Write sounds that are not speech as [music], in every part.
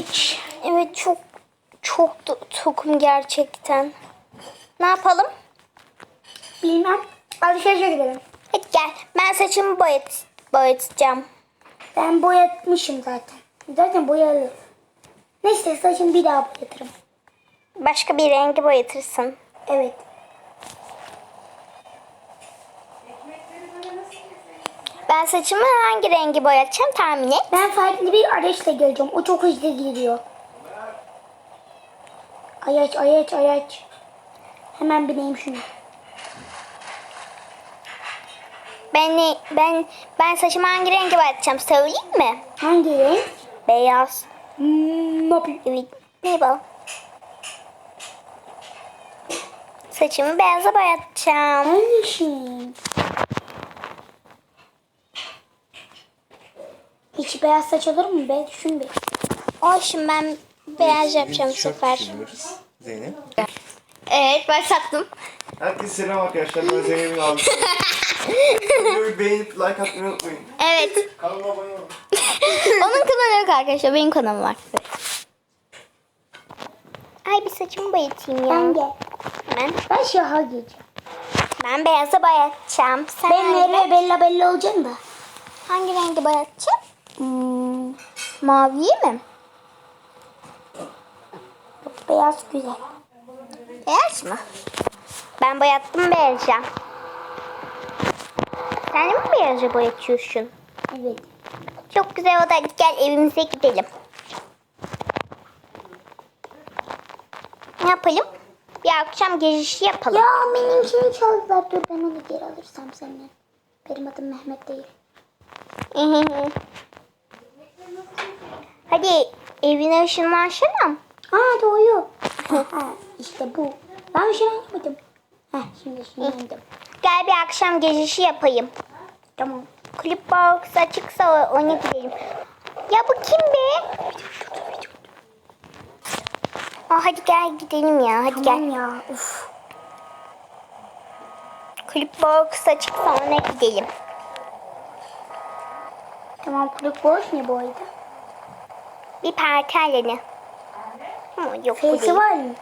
yedik. Evet çok çok tokum gerçekten. Ne yapalım? Bilmem. Alışverişe gidelim. Hadi gel. Ben saçımı boyat boyatacağım. Ben boyatmışım zaten. Zaten boyalı. Neyse saçımı bir daha boyatırım. Başka bir rengi boyatırsın. Evet. Ben saçımı hangi rengi boyatacağım tahmin et. Ben farklı bir araçla geleceğim. O çok hızlı gidiyor. Ayaç ayaç ayaç. Hemen bineyim şunu. Ben ben ben saçımı hangi rengi boyatacağım söyleyeyim mi? Hangi renk? Beyaz. Hmm, ne yapayım? Evet. Ne bu? Saçımı beyaza boyatacağım. Hangi şey? Hiç beyaz saç olur mu be? Düşün bir. O şimdi ben beyaz yapacağım bu sefer. Düşünüyoruz. Zeynep. Evet başlattım. Herkese selam arkadaşlar. Ben Zeynep'in abisi. Videoyu beğenip like atmayı unutmayın. Evet. Kanalıma abone olun. Onun kanalı yok arkadaşlar. Benim kanalım var. Ay bir saçımı boyatayım ya. Ben de. Hemen. Ben şaha giyeceğim. Ben beyaza boyatacağım. Sen Ben hangi, nereye bella bella olacağım da. hangi rengi boyatacağım? Hmm, Maviyi mi? beyaz güzel. Beyaz mı? Ben boyattım beyaza. Sen de mi beyaza boyatıyorsun? Evet. Çok güzel oldu. Hadi gel evimize gidelim. Ne yapalım? Bir akşam gezişi yapalım. Ya benimkini çaldılar. Dur ben onu geri alırsam senden. Benim adım Mehmet değil. Hadi evine ışınlansana. Aa [laughs] ha, işte bu. Ben yapmadım. Heh şimdi şimdi Gel bir akşam gezişi yapayım. Tamam. Kulüp box açıksa ona gidelim. Ya bu kim be? Aa, hadi gel gidelim ya. Hadi gel. Tamam ya. Uf. Kulüp box açıksa ona gidelim. Tamam kulüp boş ne bu arada? Bir parti alanı. Hı, yok bu Feysi değil. var mı?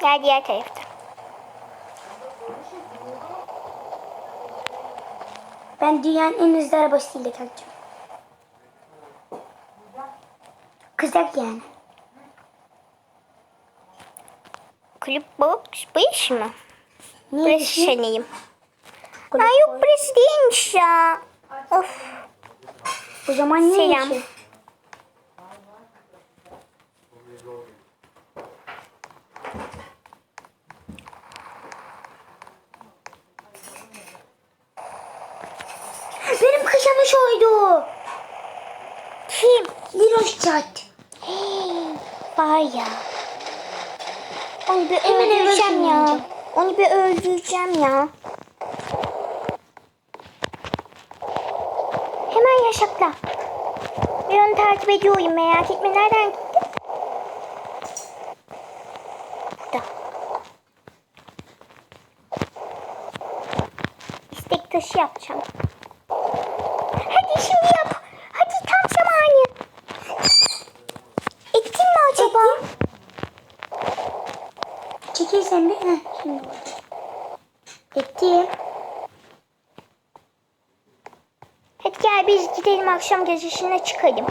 Gel diğer tarafta. Ben dünyanın en hızlı arabasıyla kalacağım. Kızak yani. Kulüp box bu iş mi? Ne Burası işi? şeneyim. Kulüp Ay yok burası değilmiş ya. Of. O zaman ne Selam. işi? Kışamı şuydu. Kim? Liroş çat. Var ya. Onu bir Hemen öldüreceğim ya. Onu bir öldüreceğim ya. Hemen yaşakla. Ben onu takip ediyorum merak etme. Nereden gitti? Burada. İstek taşı yapacağım. Hadi şimdi yap. Hadi tam zamanı. Ettin mi acaba? Çekil sen bir. Heh, şimdi. Ettim. Hadi gel biz gidelim akşam gezisine çıkalım.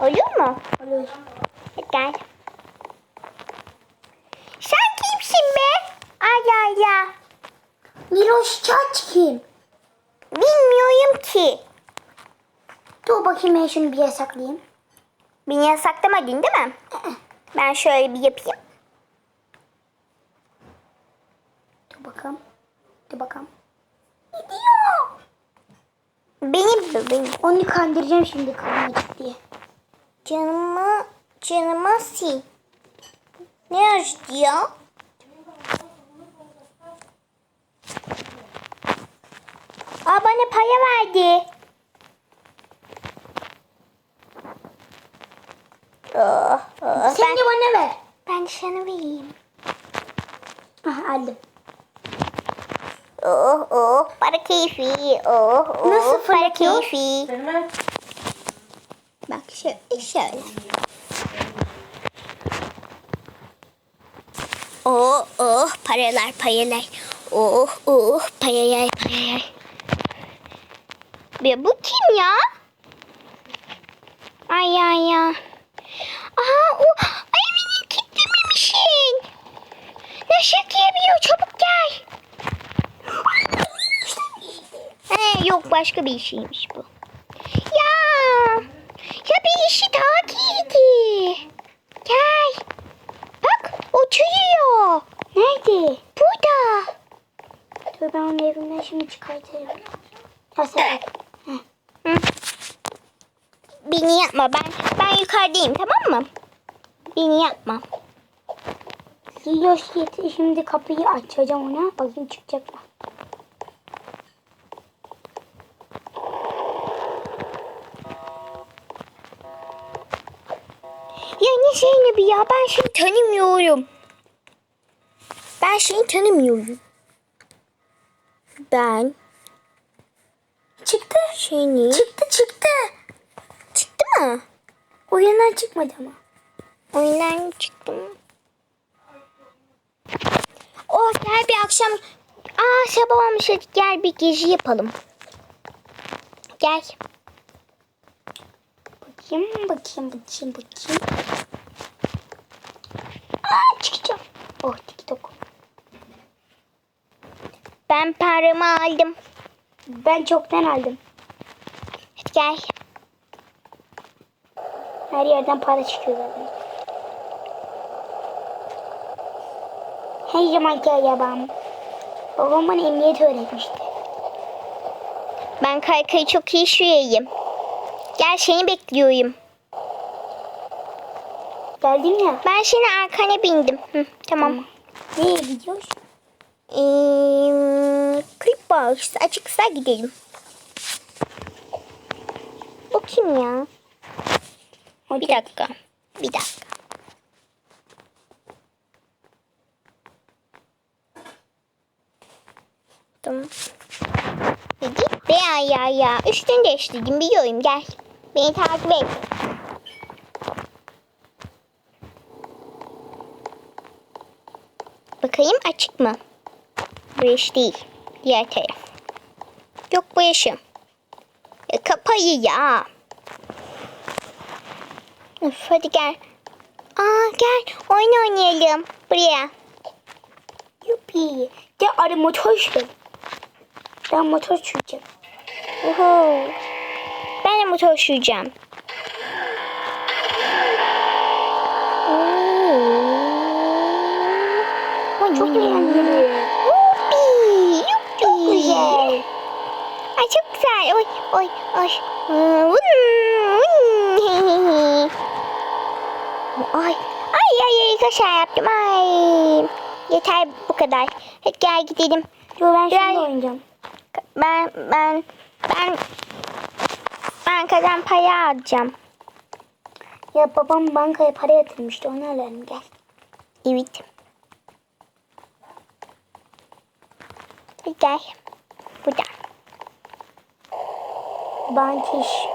Olur mu? Olur. Hadi gel. Sen kimsin be? Ay ay ya. Liroş çat kim? Bilmiyorum ki. Dur bakayım ben şunu bir yasaklayayım. Beni yasaklamadın değil mi? Ben şöyle bir yapayım. Dur bakalım. Dur bakalım. Gidiyor. Benim bu benim. Onu kandıracağım şimdi kalmayacak diye. Canımı, canıma sil. Ne yazdı ya? Aa bana para verdi. Oh, oh. Sen Ben, de bana ver. ben de sana vereyim. Aha aldım. Oh oh para keyfi. Oh oh Nasıl para fırlatıyor? keyfi. Bak Şöyle şöyle. Oh oh paralar paralar. Oh oh paralar paralar. Ve bu kim ya? Ay ay ya. Aa o ay beni kilitlememişsin. Nasıl girebiliyor çabuk gel. He, yok başka bir şeymiş bu. Ya. Ya bir işi daha giydi. Gel. Bak uçuyor. Nerede? Burada. Dur ben onu evimden şimdi çıkartırım. Ya. Beni yapma ben ben yukarıdayım tamam mı? Beni yapma. Getir. Şimdi kapıyı açacağım ona. Bakayım çıkacak mı? Zeynep'i ya ben seni tanımıyorum. Ben seni tanımıyorum. Ben Çıktı. seni... Çıktı çıktı. Çıktı mı? Oyundan çıkmadı ama. Oyundan çıktım. Oh gel bir akşam. Aa sabah olmuş hadi gel bir gezi yapalım. Gel. Bakayım bakayım bakayım bakayım. Aa çıkacağım. Oh TikTok. Ben paramı aldım. Ben çoktan aldım. Hadi gel. Her yerden para çıkıyor zaten. Her zamanki arabam. Babam bana emniyet öğretmişti. Ben kaykayı çok iyi süreyim. Gel seni bekliyorum. Geldim ya. Ben seni arkana bindim. Hı, tamam. Nereye gidiyoruz? Ee, klip box açıksa gidelim. Bu kim ya? Bir dakika. Bir dakika. Tamam. Be ya ya ya. Üstünü değiştirdim biliyorum gel. Beni takip et. Bakayım açık mı? Bu iş değil. Diğer taraf. Yok bu işim. E, kapayı ya. Öf, hadi gel. Aa gel oyun oynayalım. Buraya. Yuppi. De arı motor sür. Ben motor süreceğim. Oho. Ben de motor süreceğim. Çok eğlenceli. Yuppi. Çok güzel. Ay çok güzel. Oy oy oy. Ay ay ay ay kaşar yaptım. Ay. Yeter bu kadar. Hadi gel gidelim. Dur ben Gel. şimdi oynayacağım. Ben ben ben ben kazan payı alacağım. Ya babam bankaya para yatırmıştı onu alalım gel. Evet. Gel. Burada. Bank iş.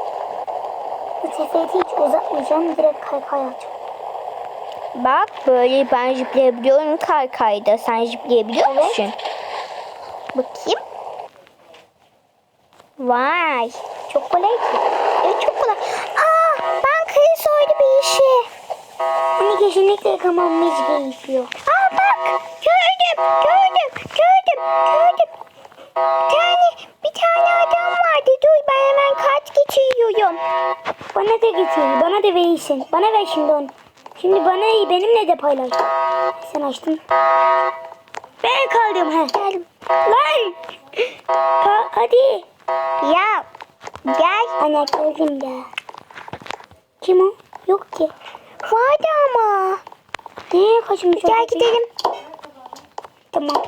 Bu sefer hiç uzatmayacağım. Direkt kaykay açacağım. Bak böyle ben zıplayabiliyorum kaykayda. Sen zıplayabiliyor Evet. musun? Bakayım. Vay. Çok kolay ki. Evet çok kolay. Aa bankayı soydu bir işi. Hani kesinlikle yıkamamız gerekiyor. Aa bak gördüm gördüm gördüm gördüm. Bir tane adam vardı. Dur ben hemen kart getiriyorum. Bana da getir. Bana da verirsin. Bana ver şimdi onu. Şimdi bana. Benimle de paylaş. Sen açtın. Ben kaldım. He. Gel. Lan. Ka hadi. Ya gel. Ana geldim ya. Kim o? Yok ki. Vardı ama. Nereye kaçmış? Gel gidelim. Tamam.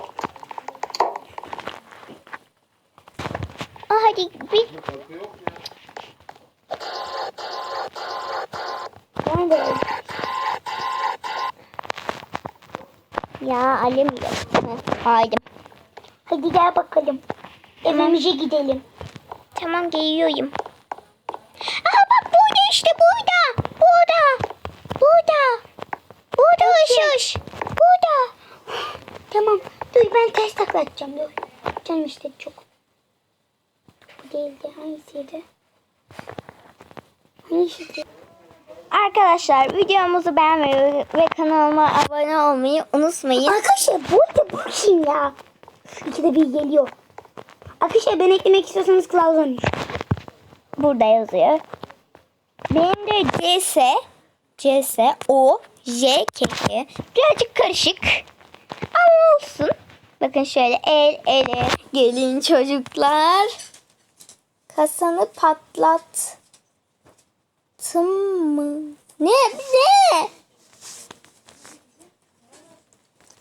hadi bir... Nerede? Ya alim yok. Haydi. Hadi gel bakalım. Evimize gidelim. Tamam geliyorum. Aha bak burada işte burada. Burada. Burada. Burada ışış. Burada. tamam. Dur ben ters taklatacağım. Dur. Canım işte çok. Değildi. Hangisiydi? Hangisiydi? Arkadaşlar videomuzu beğenmeyi ve kanalıma abone olmayı unutmayın. Arkadaşlar bu arada bu kim ya? İkide bir geliyor. Arkadaşlar ben eklemek istiyorsanız kılavuz 13. Burada yazıyor. Benim de CS, CS, O, J, K. Birazcık karışık. Ama olsun. Bakın şöyle el ele gelin çocuklar. Kasanı patlat. mı? Ne? Ne?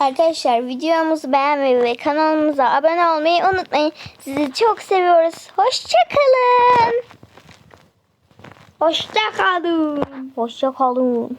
Arkadaşlar videomuzu beğenmeyi ve kanalımıza abone olmayı unutmayın. Sizi çok seviyoruz. Hoşçakalın. Hoşça kalın. Hoşçakalın.